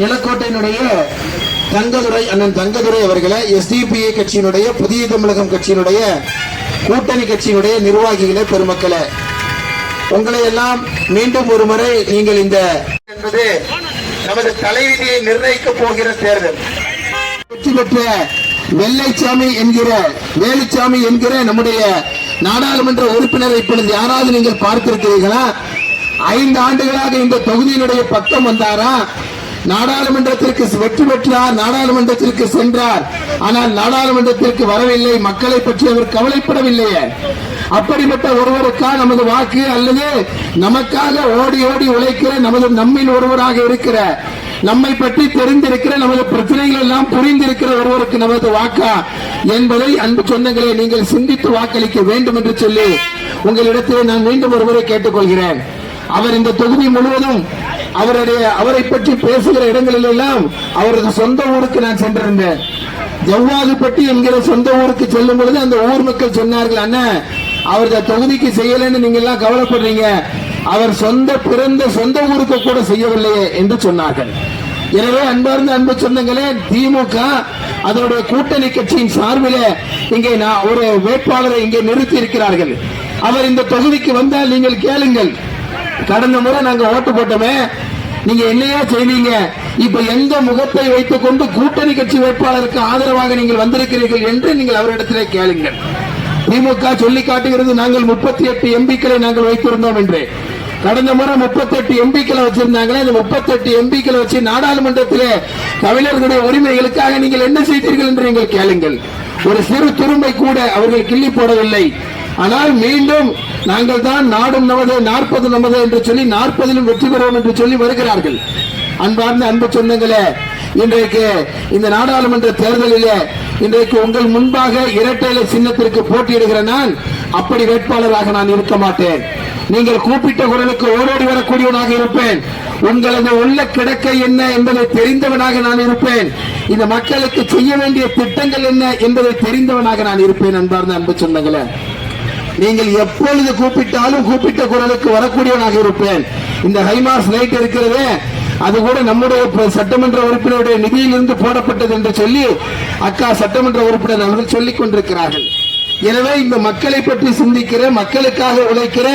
நிலக்கோட்டையினுடைய தங்கதுரை அண்ணன் தங்கதுரை அவர்களை எஸ்டிபிஐ கட்சியினுடைய புதிய தமிழகம் கட்சியினுடைய கூட்டணி கட்சியினுடைய நிர்வாகிகளே பெருமக்களை. உங்களை எல்லாம் மீண்டும் ஒரு முறை நீங்கள் இந்த என்பது நமது தலைவிதியை நிர்ணயிக்க போகிற தேர்தல். வெற்றி பெற்ற வெள்ளைச்சாமி என்கிற வேலுச்சாமி என்கிற நம்முடைய நாடாளுமன்ற உறுப்பினரை இப்பொழுது யாராவது நீங்கள் பார்த்திருக்கிறீர்களா? ஐந்து ஆண்டுகளாக இந்த தொகுதியினுடைய பக்கம் வந்தாரா? நாடாளுமன்றத்திற்கு வெற்றி பெற்றார் நாடாளுமன்றத்திற்கு சென்றார். ஆனால் நாடாளுமன்றத்திற்கு வரவில்லை மக்களை பற்றி அவர் கவலைப்படவில்லையே. அப்படிப்பட்ட ஒருவருக்கா நமது வாக்கு அல்லது நமக்காக ஓடி ஓடி உழைக்கிற நமது நம்மில் ஒருவராக இருக்கிற நம்மை பற்றி தெரிந்திருக்கிற நமது பிரச்சனைகள் எல்லாம் புரிந்திருக்கிற ஒருவருக்கு நமது வாக்கா என்பதை அன்பு சொந்தங்களை நீங்கள் சிந்தித்து வாக்களிக்க வேண்டும் என்று சொல்லி உங்களிடத்தில் நான் மீண்டும் ஒருவரை கேட்டுக்கொள்கிறேன். அவர் இந்த தொகுதி முழுவதும் அவருடைய அவரை பற்றி பேசுகிற இடங்களில் எல்லாம் அவரது சொந்த ஊருக்கு நான் சென்றிருந்தேன். ஜவ்வாதுப்பட்டி என்கிற சொந்த ஊருக்கு செல்லும் பொழுது அந்த ஊர் மக்கள் சொன்னார்கள் அண்ணன் அவரது தொகுதிக்கு செய்யலைன்னு நீங்க எல்லாம் கவலைப்படுறீங்க. அவர் சொந்த பிறந்த சொந்த ஊருக்கு கூட செய்யவில்லையே என்று சொன்னார்கள். எனவே அன்பார்ந்த அன்பு சொந்தங்களே திமுக அதனுடைய கூட்டணி கட்சியின் சார்பில் இங்கே நான் ஒரு வேட்பாளரை இங்கே நிறுத்தி இருக்கிறார்கள் அவர் இந்த தொகுதிக்கு வந்தால் நீங்கள் கேளுங்கள். கடந்த முறை நாங்க ஓட்டு போட்டோமே நீங்க என்னையா செய்வீங்க? இப்ப எந்த முகத்தை வைத்துக் கொண்டு கூட்டணி கட்சி வேட்பாளருக்கு ஆதரவாக நீங்கள் வந்திருக்கிறீர்கள் என்று நீங்கள் அவரிடத்திலே கேளுங்கள். திமுக சொல்லி காட்டுகிறது நாங்கள் முப்பத்தி எட்டு எம்பிக்களை நாங்கள் வைத்திருந்தோம் என்று. கடந்த முறை முப்பத்தி எட்டு எம்பிக்களை வச்சிருந்தாங்களே இந்த முப்பத்தி எட்டு எம்பிக்களை வச்சு நாடாளுமன்றத்திலே தமிழர்களுடைய உரிமைகளுக்காக நீங்கள் என்ன செய்தீர்கள் என்று நீங்கள் கேளுங்கள். ஒரு சிறு துரும்பை கூட அவர்கள் கிள்ளி போடவில்லை. ஆனால் மீண்டும் நாங்கள் தான் நாடும் நமது நாற்பது நமது என்று சொல்லி நாற்பதிலும் வெற்றி பெறுவோம் என்று சொல்லி வருகிறார்கள். அன்பார்ந்த அன்பு சொந்தங்களே இன்றைக்கு இந்த நாடாளுமன்ற தேர்தலிலே இன்றைக்கு உங்கள் முன்பாக இரட்டைல சின்னத்திற்கு போட்டியிடுகிற நான் அப்படி வேட்பாளராக நான் இருக்க மாட்டேன். நீங்கள் கூப்பிட்ட குரலுக்கு ஓடோடி வரக்கூடியவனாக இருப்பேன். உங்களது உள்ள கிடக்கை என்ன என்பதை தெரிந்தவனாக நான் இருப்பேன். இந்த மக்களுக்கு செய்ய வேண்டிய திட்டங்கள் என்ன என்பதை தெரிந்தவனாக நான் இருப்பேன் அன்பார்ந்த அன்பு சொன்னங்களே நீங்கள் எப்பொழுது கூப்பிட்டாலும் கூப்பிட்ட குரலுக்கு வரக்கூடியவனாக இருப்பேன். இந்த ஹைமாஸ் லைட் இருக்கிறதே அது கூட நம்முடைய சட்டமன்ற உறுப்பினருடைய நிதியிலிருந்து போடப்பட்டது என்று சொல்லி அக்கா சட்டமன்ற உறுப்பினர் அவர்கள் சொல்லிக் கொண்டிருக்கிறார்கள். எனவே இந்த மக்களை பற்றி சிந்திக்கிற மக்களுக்காக உழைக்கிற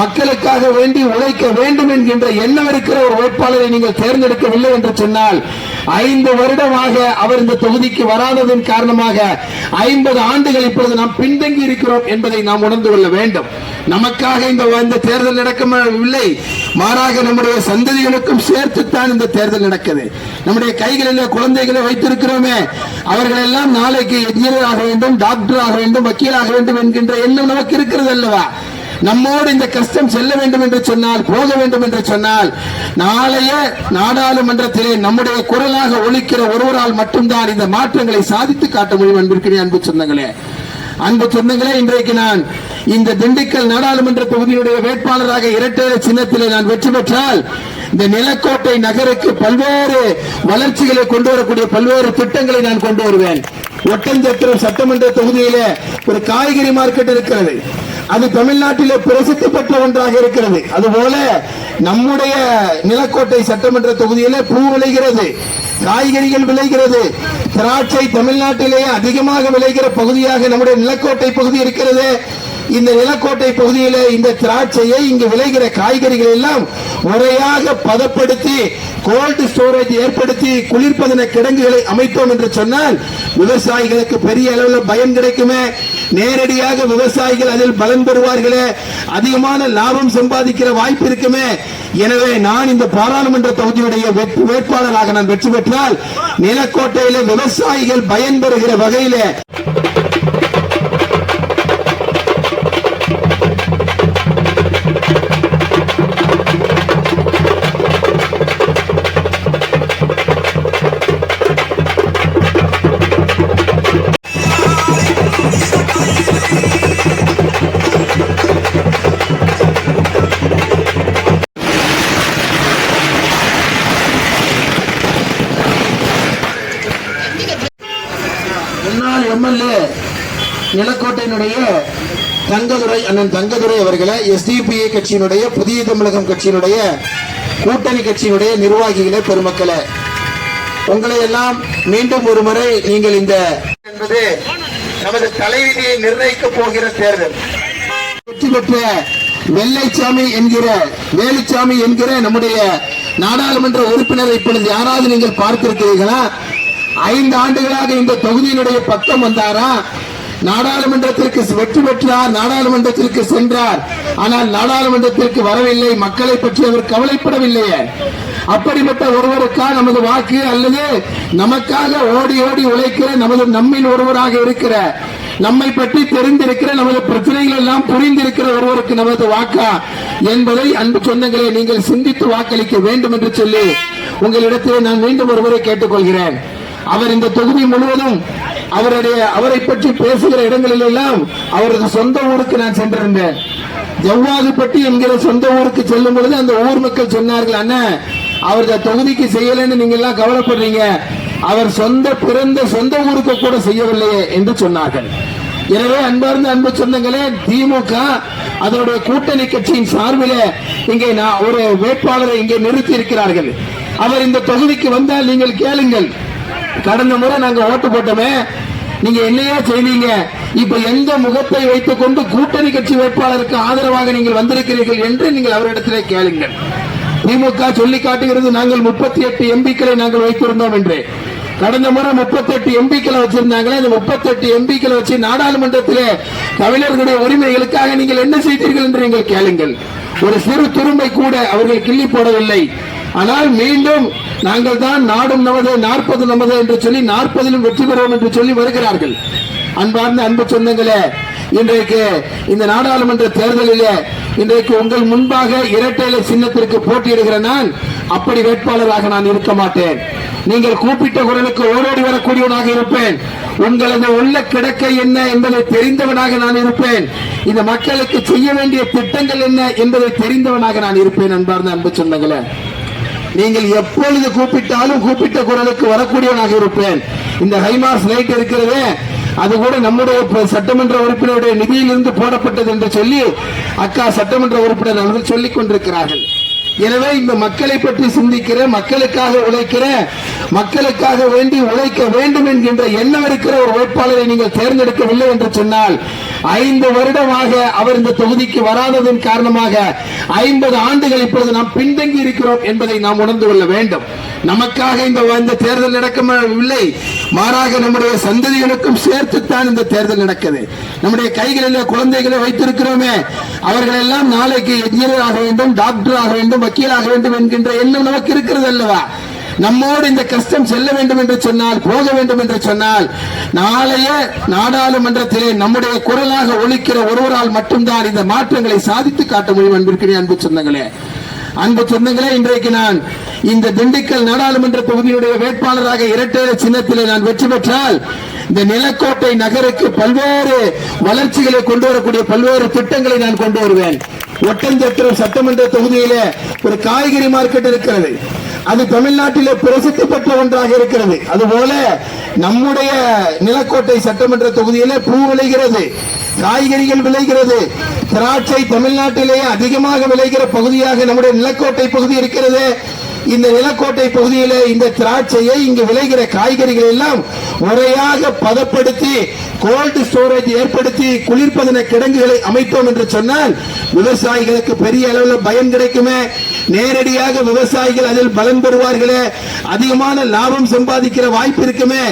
மக்களுக்காக வேண்டி உழைக்க வேண்டும் என்கின்ற எண்ணம் இருக்கிற ஒரு வேட்பாளரை நீங்கள் தேர்ந்தெடுக்கவில்லை என்று சொன்னால் ஐந்து வருடமாக அவர் இந்த தொகுதிக்கு வராததன் காரணமாக ஐம்பது ஆண்டுகள் இப்பொழுது நாம் பின்தங்கி இருக்கிறோம் என்பதை நாம் உணர்ந்து கொள்ள வேண்டும். நமக்காக இந்த தேர்தல் நடக்கவில்லை மாறாக நம்முடைய சந்ததிகளுக்கும் சேர்த்துத்தான் இந்த தேர்தல் நடக்குது. நம்முடைய கைகளில் குழந்தைகளை வைத்திருக்கிறோமே. அவர்கள் எல்லாம் நாளைக்கு என்ஜினியர் ஆக வேண்டும் டாக்டர் ஆக வேண்டும் வக்கீல் ஆக வேண்டும் என்கின்ற எண்ணம் நமக்கு இருக்கிறது அல்லவா? நம்மோடு இந்த கஷ்டம் செல்ல வேண்டும் என்று சொன்னால் போக வேண்டும் என்று சொன்னால் நாளைய நாடாளுமன்றத்திலே நம்முடைய குரலாக ஒழிக்கிற ஒருவரால் மட்டும்தான் இந்த மாற்றங்களை சாதித்து காட்ட முடியும் அன்பிற்கிறேன் அன்பு சொந்தங்களே. அன்பு சொந்தங்களே இன்றைக்கு நான் இந்த திண்டுக்கல் நாடாளுமன்ற தொகுதியுடைய வேட்பாளராக இரட்டை சின்னத்திலே நான் வெற்றி பெற்றால் இந்த நிலக்கோட்டை நகருக்கு பல்வேறு வளர்ச்சிகளை கொண்டு வரக்கூடிய பல்வேறு திட்டங்களை நான் கொண்டு வருவேன். ஒட்டஞ்சத்திரம் சட்டமன்ற தொகுதியிலே ஒரு காய்கறி மார்க்கெட் இருக்கிறது. அது தமிழ்நாட்டிலே பிரசித்தி பெற்ற ஒன்றாக இருக்கிறது. அதுபோல நம்முடைய நிலக்கோட்டை சட்டமன்ற தொகுதியிலே பூ விளைகிறது காய்கறிகள் விளைகிறது திராட்சை தமிழ்நாட்டிலேயே அதிகமாக விளைகிற பகுதியாக நம்முடைய நிலக்கோட்டை பகுதி இருக்கிறது. இந்த நிலக்கோட்டை பகுதியில இந்த திராட்சையை இங்கு விளைகிற காய்கறிகள் எல்லாம் முறையாக பதப்படுத்தி கோல்டு ஸ்டோரேஜ் ஏற்படுத்தி குளிர்பதன கிடங்குகளை அமைத்தோம் என்று சொன்னால் விவசாயிகளுக்கு பெரிய அளவில் பயன் கிடைக்குமே. நேரடியாக விவசாயிகள் அதில் பலன் பெறுவார்களே. அதிகமான லாபம் சம்பாதிக்கிற வாய்ப்பு இருக்குமே. எனவே நான் இந்த பாராளுமன்ற தொகுதியுடைய வேட்பாளராக நான் வெற்றி பெற்றால் நிலக்கோட்டையில விவசாயிகள் பயன்பெறுகிற வகையிலே நிலக்கோட்டையினுடைய தங்கதுரை அண்ணன் தங்கதுரை அவர்களை எஸ்டிபிஐ கட்சியினுடைய புதிய தமிழகம் கட்சியினுடைய கூட்டணி கட்சியினுடைய நிர்வாகிகளே பெருமக்களே. உங்களை எல்லாம் மீண்டும் ஒரு முறை நீங்கள் இந்த என்பது நமது தலைவிதியை நிர்ணயிக்க போகிற தேர்தல். வெற்றி பெற்ற வெள்ளைச்சாமி என்கிற வேலுச்சாமி என்கிற நம்முடைய நாடாளுமன்ற உறுப்பினர் இப்பொழுது யாராவது நீங்கள் பார்த்திருக்கிறீர்களா? ஐந்து ஆண்டுகளாக இந்த தொகுதியினுடைய பக்கம் வந்தாரா? நாடாளுமன்றத்திற்கு வெற்றி பெற்றார் நாடாளுமன்றத்திற்கு சென்றார். ஆனால் நாடாளுமன்றத்திற்கு வரவில்லை மக்களை பற்றி அவர் கவலைப்படவில்லையே. அப்படிப்பட்ட ஒருவருக்கா நமது வாக்கு அல்லது நமக்காக ஓடி ஓடி உழைக்கிற நமது நம்மில் ஒருவராக இருக்கிற நம்மை பற்றி தெரிந்திருக்கிற நமது பிரச்சனைகள் எல்லாம் புரிந்திருக்கிற ஒருவருக்கு நமது வாக்கா என்பதை அன்பு சொந்தங்களை நீங்கள் சிந்தித்து வாக்களிக்க வேண்டும் என்று சொல்லி உங்களிடத்தில் நான் மீண்டும் ஒருவரை கேட்டுக்கொள்கிறேன். அவர் இந்த தொகுதி முழுவதும் அவருடைய அவரை பற்றி பேசுகிற இடங்களில் எல்லாம் அவரது சொந்த ஊருக்கு நான் சென்றிருந்தேன். ஜவ்வாதுப்பட்டி என்கிற சொந்த ஊருக்கு செல்லும் பொழுது அந்த ஊர் மக்கள் சொன்னார்கள் அண்ணன் அவர் தொகுதிக்கு செய்யலைன்னு நீங்க எல்லாம் கவலைப்படுறீங்க. அவர் சொந்த பிறந்த சொந்த ஊருக்கு கூட செய்யவில்லையே என்று சொன்னார்கள். எனவே அன்பார்ந்த அன்பு சொந்தங்களே திமுக அதனுடைய கூட்டணி கட்சியின் சார்பில் இங்கே நான் ஒரு வேட்பாளரை இங்கே நிறுத்தி இருக்கிறார்கள் அவர் இந்த தொகுதிக்கு வந்தால் நீங்கள் கேளுங்கள். கடந்த முறை நாங்க ஓட்டு போட்டோமே நீங்க என்னையா செய்வீங்க? இப்ப எந்த முகத்தை வைத்துக் கொண்டு கூட்டணி கட்சி வேட்பாளருக்கு ஆதரவாக நீங்கள் வந்திருக்கிறீர்கள் என்று நீங்கள் அவரிடத்திலே கேளுங்கள். திமுக சொல்லி காட்டுகிறது நாங்கள் முப்பத்தி எட்டு எம்பிக்களை நாங்கள் வைத்திருந்தோம் என்று. கடந்த முறை முப்பத்தி எட்டு எம்பிக்களை வச்சிருந்தாங்களே அந்த முப்பத்தி எட்டு எம்பிக்களை வச்சு நாடாளுமன்றத்திலே தமிழர்களுடைய உரிமைகளுக்காக நீங்கள் என்ன செய்தீர்கள் என்று நீங்கள் கேளுங்கள். ஒரு சிறு துரும்பை கூட அவர்கள் கிள்ளி போடவில்லை. ஆனால் மீண்டும் நாங்கள் தான் நாடும் நமது நாற்பது நமது என்று சொல்லி நாற்பதிலும் வெற்றி பெறுவோம் என்று சொல்லி வருகிறார்கள். அன்பார்ந்த அன்பு சொந்தங்களே இன்றைக்கு இந்த நாடாளுமன்ற தேர்தலிலே இன்றைக்கு உங்கள் முன்பாக இரட்டையில சின்னத்திற்கு போட்டியிடுகிற நான் அப்படி வேட்பாளராக நான் இருக்க மாட்டேன். நீங்கள் கூப்பிட்ட குரலுக்கு ஓடோடி வரக்கூடியவனாக இருப்பேன். உங்களது உள்ள கிடக்கை என்ன என்பதை தெரிந்தவனாக நான் இருப்பேன். இந்த மக்களுக்கு செய்ய வேண்டிய திட்டங்கள் என்ன என்பதை தெரிந்தவனாக நான் இருப்பேன் அன்பார்ந்த அன்பு சொன்னங்களே நீங்கள் எப்பொழுது கூப்பிட்டாலும் கூப்பிட்ட குரலுக்கு வரக்கூடியவனாக இருப்பேன். இந்த ஹைமாஸ் லைட் இருக்கிறதே அது கூட நம்முடைய சட்டமன்ற உறுப்பினருடைய நிதியிலிருந்து போடப்பட்டது என்று சொல்லி அக்கா சட்டமன்ற உறுப்பினர் அவர்கள் சொல்லிக் கொண்டிருக்கிறார்கள். எனவே இந்த மக்களை பற்றி சிந்திக்கிற மக்களுக்காக உழைக்கிற மக்களுக்காக வேண்டி உழைக்க வேண்டும் என்கின்ற எண்ணம் இருக்கிற ஒரு வேட்பாளரை நீங்கள் தேர்ந்தெடுக்கவில்லை என்று சொன்னால் ஐந்து வருடமாக அவர் இந்த தொகுதிக்கு வராததன் காரணமாக ஐம்பது ஆண்டுகள் இப்பொழுது நாம் பின்தங்கி இருக்கிறோம் என்பதை நாம் உணர்ந்து கொள்ள வேண்டும். நமக்காக இந்த தேர்தல் நடக்கவில்லை மாறாக நம்முடைய சந்ததிகளுக்கும் சேர்த்துத்தான் இந்த தேர்தல் நடக்குது. நம்முடைய கைகளில் குழந்தைகளை வைத்திருக்கிறோமே. அவர்கள் எல்லாம் நாளைக்கு என்ஜினியர் ஆக வேண்டும் டாக்டர் ஆக வேண்டும் வக்கீலாக வேண்டும் என்கின்ற எண்ணம் நமக்கு இருக்கிறது அல்லவா? நம்மோடு இந்த கஷ்டம் செல்ல வேண்டும் என்று சொன்னால் போக வேண்டும் என்று சொன்னால் நாளைய நாடாளுமன்றத்திலே நம்முடைய குரலாக ஒழிக்கிற ஒருவரால் மட்டும்தான் இந்த மாற்றங்களை சாதித்து காட்ட முடியும் அன்பிற்கிறேன் அன்பு சொந்தங்களே. அன்பு சொந்தங்களே இன்றைக்கு நான் இந்த திண்டுக்கல் நாடாளுமன்ற தொகுதியுடைய வேட்பாளராக இரட்டை சின்னத்திலே நான் வெற்றி பெற்றால் இந்த நிலக்கோட்டை நகருக்கு பல்வேறு வளர்ச்சிகளை கொண்டு வரக்கூடிய பல்வேறு திட்டங்களை நான் கொண்டு வருவேன். ஒட்டஞ்சத்திரம் சட்டமன்ற தொகுதியில ஒரு காய்கறி மார்க்கெட் இருக்கிறது. அது தமிழ்நாட்டிலே பிரசித்தி பெற்ற ஒன்றாக இருக்கிறது. அதுபோல நம்முடைய நிலக்கோட்டை சட்டமன்ற தொகுதியிலே பூ விளைகிறது. காய்கறிகள் விளைகிறது. திராட்சை தமிழ்நாட்டிலேயே அதிகமாக விளைகிற பகுதியாக நம்முடைய நிலக்கோட்டை பகுதி இருக்கிறது. இந்த நிலக்கோட்டை பகுதியில் இந்த திராட்சையை இங்கு விளைகிற காய்கறிகள் எல்லாம் முறையாக பதப்படுத்தி கோல்டு ஸ்டோரேஜ் ஏற்படுத்தி குளிர்பதன கிடங்குகளை அமைத்தோம் என்று சொன்னால் விவசாயிகளுக்கு பெரிய அளவில் பயன் கிடைக்குமே. நேரடியாக விவசாயிகள் அதில் பலன் பெறுவார்களே. அதிகமான லாபம் சம்பாதிக்கிற வாய்ப்பு இருக்குமே.